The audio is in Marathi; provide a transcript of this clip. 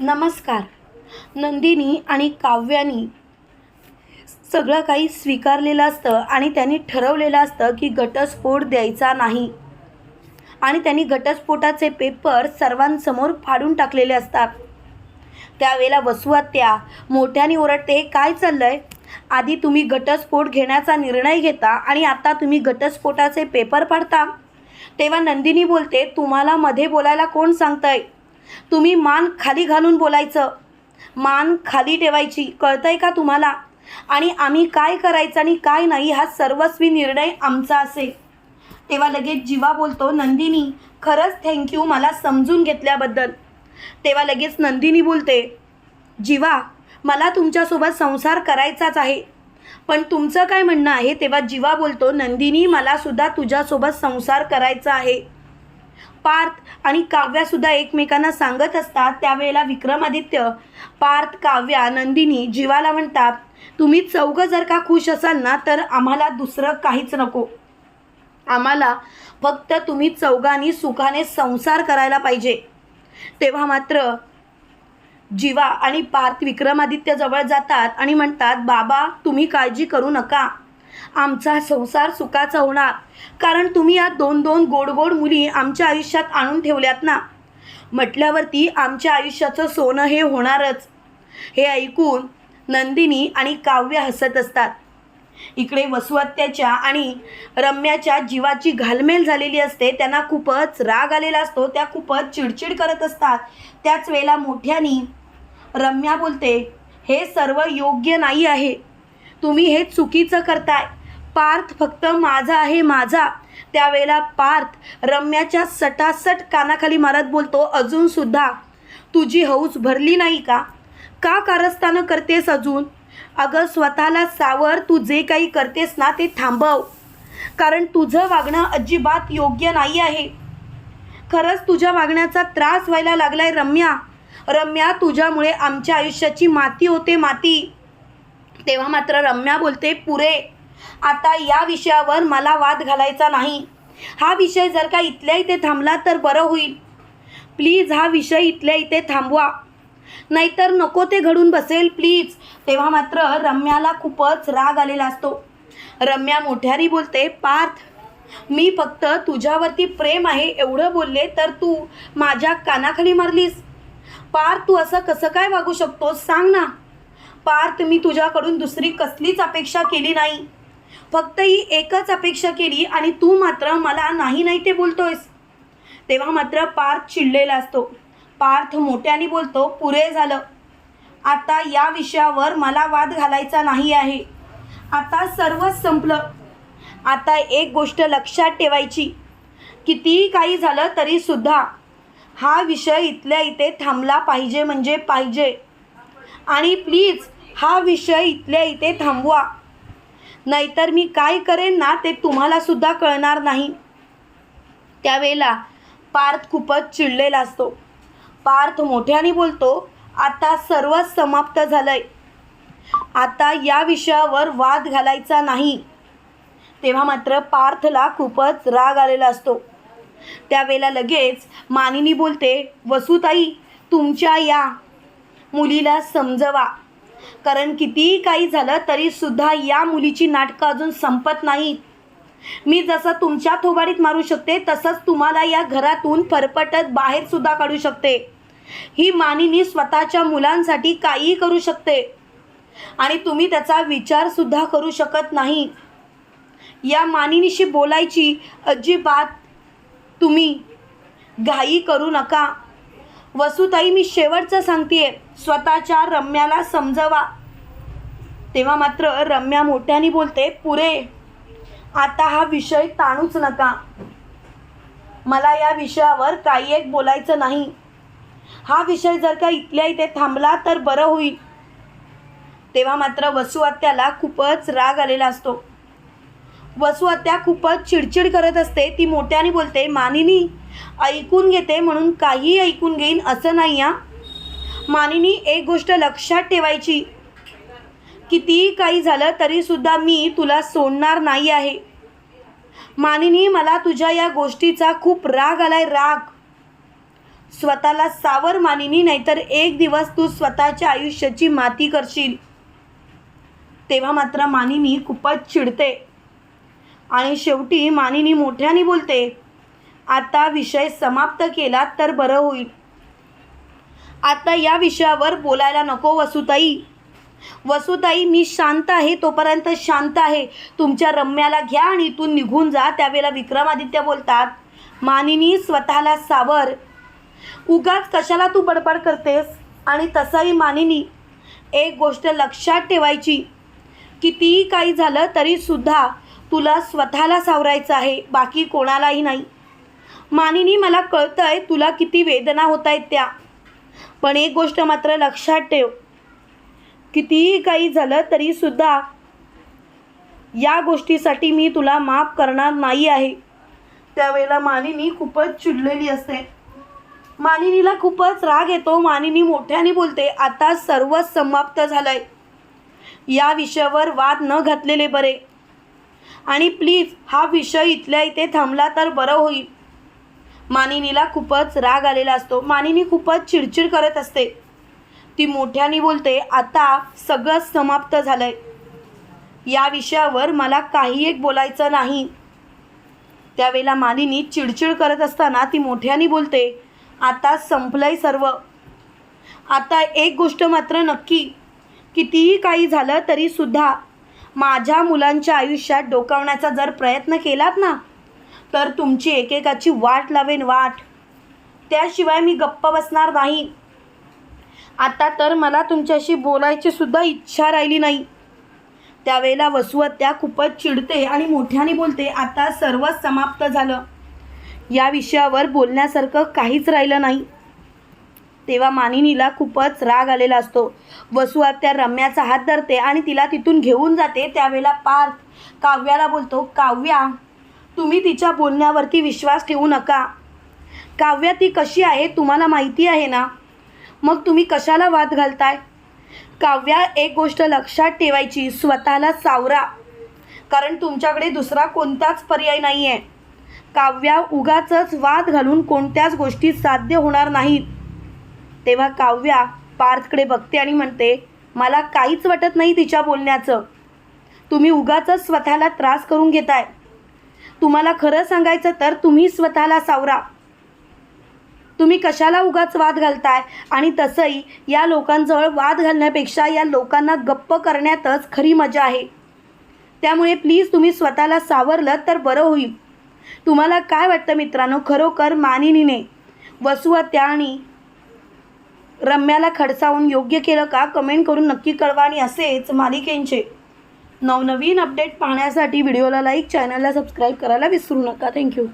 नमस्कार. नंदिनी आणि काव्यानी सगळं काही स्वीकारलेलं असतं आणि त्यांनी ठरवलेलं असतं की घटस्फोट द्यायचा नाही. आणि त्यांनी घटस्फोटाचे पेपर सर्वांसमोर फाडून टाकलेले असतात. त्यावेळेला वसुहत्या मोठ्याने ओरडते "हे काय चाललंय? आधी तुम्ही घटस्फोट घेण्याचा निर्णय घेता आणि आता तुम्ही घटस्फोटाचे पेपर फाडता? तेव्हा नंदिनी बोलते तुम्हाला मध्ये बोलायला कोण सांगतंय? तुम्ही मान खाली घालून बोलायचं. मान खाली ठेवायची. कळतंय का तुम्हाला? आणि आम्ही काय करायचं आणि काय नाही हा सर्वस्वी निर्णय आमचा असेल. तेव्हा लगेच जीवा बोलतो नंदिनी खरंच थँक्यू मला समजून घेतल्याबद्दल. तेव्हा लगेच नंदिनी बोलते जीवा मला तुमच्यासोबत संसार करायचाच आहे. पण तुमचं काय म्हणणं आहे? तेव्हा जीवा बोलतो नंदिनी मला सुद्धा तुझ्यासोबत संसार करायचा आहे. पार्थ आणि काव्यासुद्धा एकमेकांना सांगत असतात. त्यावेळेला विक्रमादित्य पार्थ काव्या नंदिनी जीवाला म्हणतात तुम्ही चौघं जर का खुश असाल ना तर आम्हाला दुसरं काहीच नको. आम्हाला फक्त तुम्ही चौघांनी सुखाने संसार करायला पाहिजे. तेव्हा मात्र जीवा आणि पार्थ विक्रमादित्यजवळ जातात आणि म्हणतात बाबा तुम्ही काळजी करू नका. आमचा संसार सुखाचा होणार. कारण तुम्ही या दोन दोन गोड गोड मुली आमच्या आयुष्यात आणून ठेवल्यात ना. म्हटल्यावरती आमच्या आयुष्याचं सोनं हे होणारच. हे ऐकून नंदिनी आणि काव्य हसत असतात. इकडे वसुहत्याच्या आणि रम्याच्या जीवाची घालमेल झालेली असते. त्यांना खूपच राग आलेला असतो. त्या खूपच चिडचिड करत असतात. त्याच वेळेला मोठ्यानी रम्या बोलते हे सर्व योग्य नाही आहे. तुम्ही हे चुकीचं करताय. पार्थ फक्त माझा आहे माझा. त्यावेळेला पार्थ रम्याच्या सटासट कानाखाली मारत बोलतो अजूनसुद्धा तुझी हौस भरली नाही का? का कारस्थानं करतेस अजून? अगं स्वतःला सावर तू जे काही करतेस ना ते थांबव. कारण तुझं वागणं अजिबात योग्य नाही आहे. खरंच तुझ्या वागण्याचा त्रास व्हायला लागलाय रम्या. रम्या तुझ्यामुळे आमच्या आयुष्याची माती होते माती. तेव्हा मात्र रम्या बोलते पुरे आता या विषयावर मला वाद घालायचा नाही. हा विषय जर का इथल्या इथे थांबला तर बरं होईल. प्लीज हा विषय इथल्या इथे थांबवा. नाहीतर नको ते घडून बसेल प्लीज. तेव्हा मात्र रम्याला खूपच राग आलेला असतो. रम्या मोठ्यारी बोलते पार्थ मी फक्त तुझ्यावरती प्रेम आहे एवढं बोलले तर तू माझ्या कानाखाली मारलीस. पार्थ तू असं कसं काय वागू शकतोस? सांग ना. पार्थ मी तुझ्याकडून दुसरी कसलीच अपेक्षा केली नाही. फक्त ही एकच अपेक्षा केली आणि तू मात्र मला नाही नाही ते बोलतोयस. तेव्हा मात्र पार्थ चिडलेला असतो. पार्थ मोठ्याने बोलतो पुरे झालं. आता या विषयावर मला वाद घालायचा नाही आहे. आता सर्वच संपलं. आता एक गोष्ट लक्षात ठेवायची. कितीही काही झालं तरीसुद्धा हा विषय इथल्या इथे थांबला पाहिजे म्हणजे पाहिजे. आणि प्लीज हा विषय इथल्या इथे थांबवा. नाहीतर मी काय करेन ना ते तुम्हालासुद्धा कळणार नाही. त्यावेळेला पार्थ खूपच चिडलेला असतो. पार्थ मोठ्याने बोलतो आता सर्वच समाप्त झालंय. आता या विषयावर वाद घालायचा नाही. तेव्हा मात्र पार्थला खूपच राग आलेला असतो. त्यावेळेला लगेच मानिनी बोलते वसुताई तुमच्या या मुलीला समजवा. कारण कितीही काही झालं तरीसुद्धा या मुलीची नाटकं अजून संपत नाहीत. मी जसं तुमच्या थोबाडीत मारू शकते तसंच तुम्हाला या घरातून फरफटत बाहेरसुद्धा काढू शकते. ही मानिनी स्वतःच्या मुलांसाठी काहीही करू शकते. आणि तुम्ही त्याचा विचारसुद्धा करू शकत नाही. या मानिनीशी बोलायची अजिबात तुम्ही घाई करू नका. वसुताई मी शेवटचं सांगते स्वतःच्या रम्याला समजवा. तेव्हा मात्र रम्या मोठ्याने बोलते पुरे आता हा विषय ताणूच नका. मला या विषयावर काही एक बोलायचं नाही. हा विषय जर का इथल्या इथे थांबला तर बरं होईल. तेव्हा मात्र वसुहत्याला खूपच राग आलेला असतो. वसुहत्या खूपच चिडचिड करत असते. ती मोठ्याने बोलते मानिनी ऐकून घेते म्हणून काही ऐकून घेईन असं नाही या मानिनी एक गोष्ट लक्षात ठेवायची. कितीही काही झालं तरीसुद्धा मी तुला सोडणार नाही आहे. मानिनी मला तुझ्या या गोष्टीचा खूप राग आलाय राग. स्वतःला सावर मानिनी नाहीतर एक दिवस तू स्वतःच्या आयुष्याची माती करशील. तेव्हा मात्र मानिनी खूपच चिडते. आणि शेवटी मानिनी मोठ्याने बोलते आता विषय समाप्त केला तर बरं होईल. आता या विषयावर बोलायला नको वसुताई. वसुताई मी शांत आहे तोपर्यंत शांत आहे. तुमच्या रम्याला घ्या आणि इथून निघून जा त्यावेळेला विक्रमादित्य बोलतात मानिनी स्वतःला सावर. उगाच कशाला तू बडबड करतेस? आणि तसंही मानिनी एक गोष्ट लक्षात ठेवायची. कितीही काही झालं तरीसुद्धा तुला स्वतःला सावरायचं आहे बाकी कोणालाही नाही. मानिनी मला कळतं आहे तुला किती वेदना होत आहेत त्या. पण एक गोष्ट मात्र लक्षात ठेव कितीही काही झालं तरीसुद्धा या गोष्टीसाठी मी तुला माफ करणार नाही आहे. त्यावेळेला मानिनी खूपच चिडलेली असते. मानिनीला खूपच राग येतो. मानिनी मोठ्याने बोलते आता सर्व समाप्त झालंय. या विषयावर वाद न घातलेले बरे. आणि प्लीज हा विषय इथल्या इथे थांबला तर बरं होईल. मानिनीला खूपच राग आलेला असतो. मानिनी खूपच चिडचिड करत असते. ती मोठ्याने बोलते आता सगळं समाप्त झालंय. या विषयावर मला काही एक बोलायचं नाही. त्यावेळेला मालिनी चिडचिड करत असताना ती मोठ्याने बोलते आता संपलंय सर्व. आता एक गोष्ट मात्र नक्की. कितीही काही झालं तरीसुद्धा माझ्या मुलांच्या आयुष्यात डोकावण्याचा जर प्रयत्न केलात ना तर तुमची एकेकाची वाट लावेन वाट. त्याशिवाय मी गप्प बसणार नाही. आता तर मला तुमच्याशी बोलायची सुद्धा इच्छा राहिली नाही. त्यावेळेला वसुहत्या खूपच चिडते आणि मोठ्याने बोलते आता सर्वच समाप्त झालं. या विषयावर बोलण्यासारखं काहीच राहिलं नाही. तेव्हा मानिनीला खूपच राग आलेला असतो. वसुहत्या रम्याचा हात धरते आणि तिला तिथून घेऊन जाते. त्यावेळेला पार्थ काव्याला बोलतो काव्या तुम्ही तिच्या बोलण्यावरती विश्वास ठेवू नका. काव्या ती कशी आहे तुम्हाला माहिती आहे ना? मग तुम्ही कशाला वाद घालताय? काव्या एक गोष्ट लक्षात ठेवायची स्वतःला सावरा. कारण तुमच्याकडे दुसरा कोणताच पर्याय नाही आहे काव्या उगाचच वाद घालून कोणत्याच गोष्टी साध्य होणार नाहीत. तेव्हा काव्या पार्थकडे बघते आणि म्हणते मला काहीच वाटत नाही तिच्या बोलण्याचं. तुम्ही उगाचच स्वतःला त्रास करून घेताय. तुम्हाला खरं सांगायचं तर तुम्ही स्वतःला सावरा. तुम्ही कशाला उगाच वाद घालताय? आणि तसंही या लोकांजवळ वाद घालण्यापेक्षा या लोकांना गप्प करण्यातच खरी मजा आहे. त्यामुळे प्लीज तुम्ही स्वतःला सावरलं तर बरं होईल. तुम्हाला काय वाटतं मित्रांनो? खरोखर मानिनीने वसुहत्या आणि रम्याला खडसावून योग्य केलं का? कमेंट करून नक्की कळवा आणि असेच मालिकेंचे नवनवीन अपडेट पाहण्यासाठी व्हिडिओला लाईक चॅनलला सबस्क्राईब करायला विसरू नका. थँक्यू